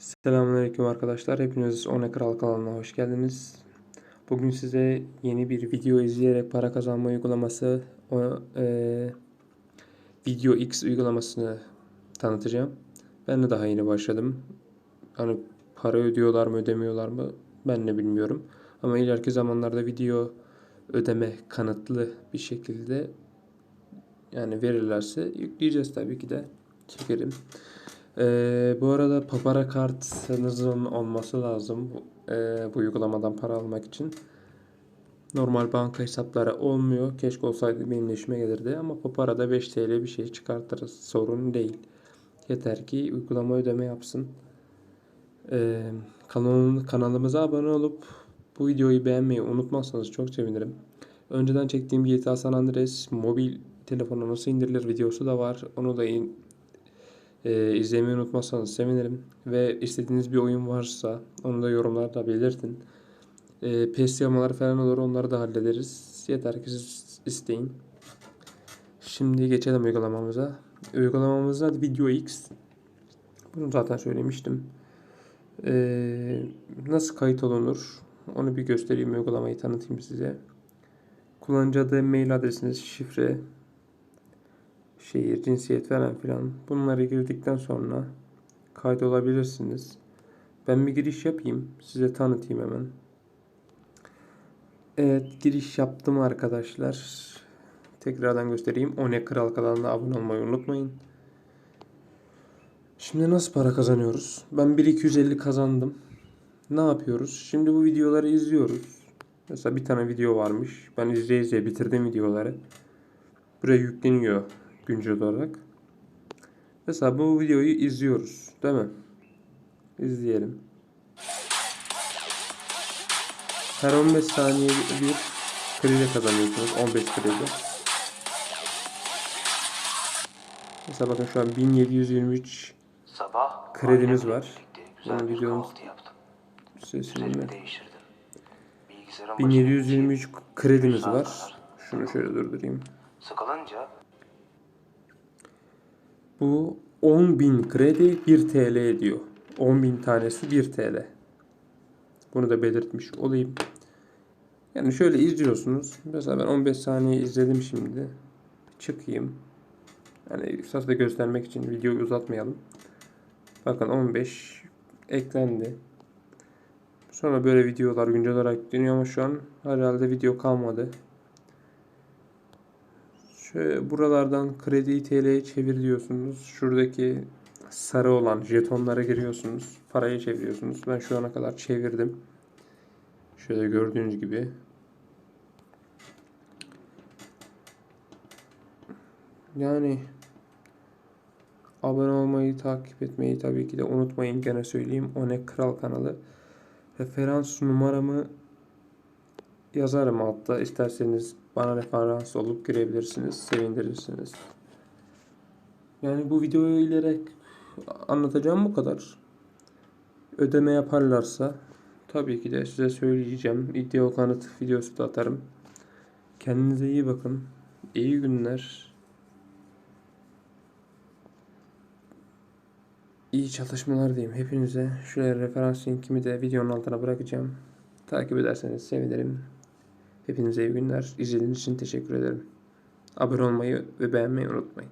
Selamünaleyküm arkadaşlar. Hepiniz One Kral kanalına hoş geldiniz. Bugün size yeni bir video izleyerek para kazanma uygulaması, o, e, Video X uygulamasını tanıtacağım. Ben de daha yeni başladım. Hani para ödüyorlar mı ödemiyorlar mı ben de bilmiyorum. Ama ileriki zamanlarda video ödeme kanıtlı bir şekilde yani verirlerse yükleyeceğiz tabii ki de çekerim. Ee, bu arada papara kartınızın olması lazım ee, bu uygulamadan para almak için. Normal banka hesapları olmuyor. Keşke olsaydı benim işime gelirdi ama paparada 5 TL bir şey çıkartırız. Sorun değil. Yeter ki uygulama ödeme yapsın. Ee, kanalın, kanalımıza abone olup bu videoyu beğenmeyi unutmazsanız çok sevinirim. Önceden çektiğim GTA San Andreas mobil telefona nasıl indirilir videosu da var. Onu da in, e, izlemeyi unutmazsanız sevinirim. Ve istediğiniz bir oyun varsa onu da yorumlarda belirtin. E, PES yamaları falan olur onları da hallederiz. Yeter ki siz isteyin. Şimdi geçelim uygulamamıza. Uygulamamızın adı Video X. Bunu zaten söylemiştim. E, nasıl kayıt olunur? Onu bir göstereyim uygulamayı tanıtayım size. Kullanıcı adı, mail adresiniz, şifre, şehir, cinsiyet falan filan. Bunları girdikten sonra kaydolabilirsiniz. Ben bir giriş yapayım. Size tanıtayım hemen. Evet giriş yaptım arkadaşlar. Tekrardan göstereyim. One Kral kanalına abone olmayı unutmayın. Şimdi nasıl para kazanıyoruz? Ben 1250 kazandım. Ne yapıyoruz? Şimdi bu videoları izliyoruz. Mesela bir tane video varmış. Ben izleye izleye bitirdim videoları. Buraya yükleniyor güncel olarak. Mesela bu videoyu izliyoruz. Değil mi? İzleyelim. Her 15 saniye bir kredi kazanıyorsunuz. 15 kredi. Mesela bakın şu an 1723 Sabah Kredimiz var. kahvaltı yaptım. sesini Üzerimi değiştirdim. Bilgisayarın 1723 başına geçip kredimiz var. Şunu şöyle durdurayım. Sıkılınca Bu 10.000 kredi 1 TL ediyor. 10.000 tanesi 1 TL. Bunu da belirtmiş olayım. Yani şöyle izliyorsunuz. Mesela ben 15 saniye izledim şimdi. Çıkayım. Yani da göstermek için videoyu uzatmayalım. Bakın 15 eklendi. Sonra böyle videolar güncel olarak yükleniyor ama şu an herhalde video kalmadı. Şöyle buralardan krediyi TL'ye çevir diyorsunuz. Şuradaki sarı olan jetonlara giriyorsunuz. Parayı çeviriyorsunuz. Ben şu ana kadar çevirdim. Şöyle gördüğünüz gibi. Yani abone olmayı, takip etmeyi tabii ki de unutmayın. Gene söyleyeyim. One Kral kanalı. Referans numaramı yazarım altta. İsterseniz bana referans olup girebilirsiniz. Sevindirirsiniz. Yani bu videoyu ilerek anlatacağım bu kadar. Ödeme yaparlarsa tabii ki de size söyleyeceğim. İddia kanıt videosu da atarım. Kendinize iyi bakın. İyi günler. İyi çalışmalar diyeyim hepinize. Şuraya referans linkimi de videonun altına bırakacağım. Takip ederseniz sevinirim. Hepinize iyi günler. İzlediğiniz için teşekkür ederim. Abone olmayı ve beğenmeyi unutmayın.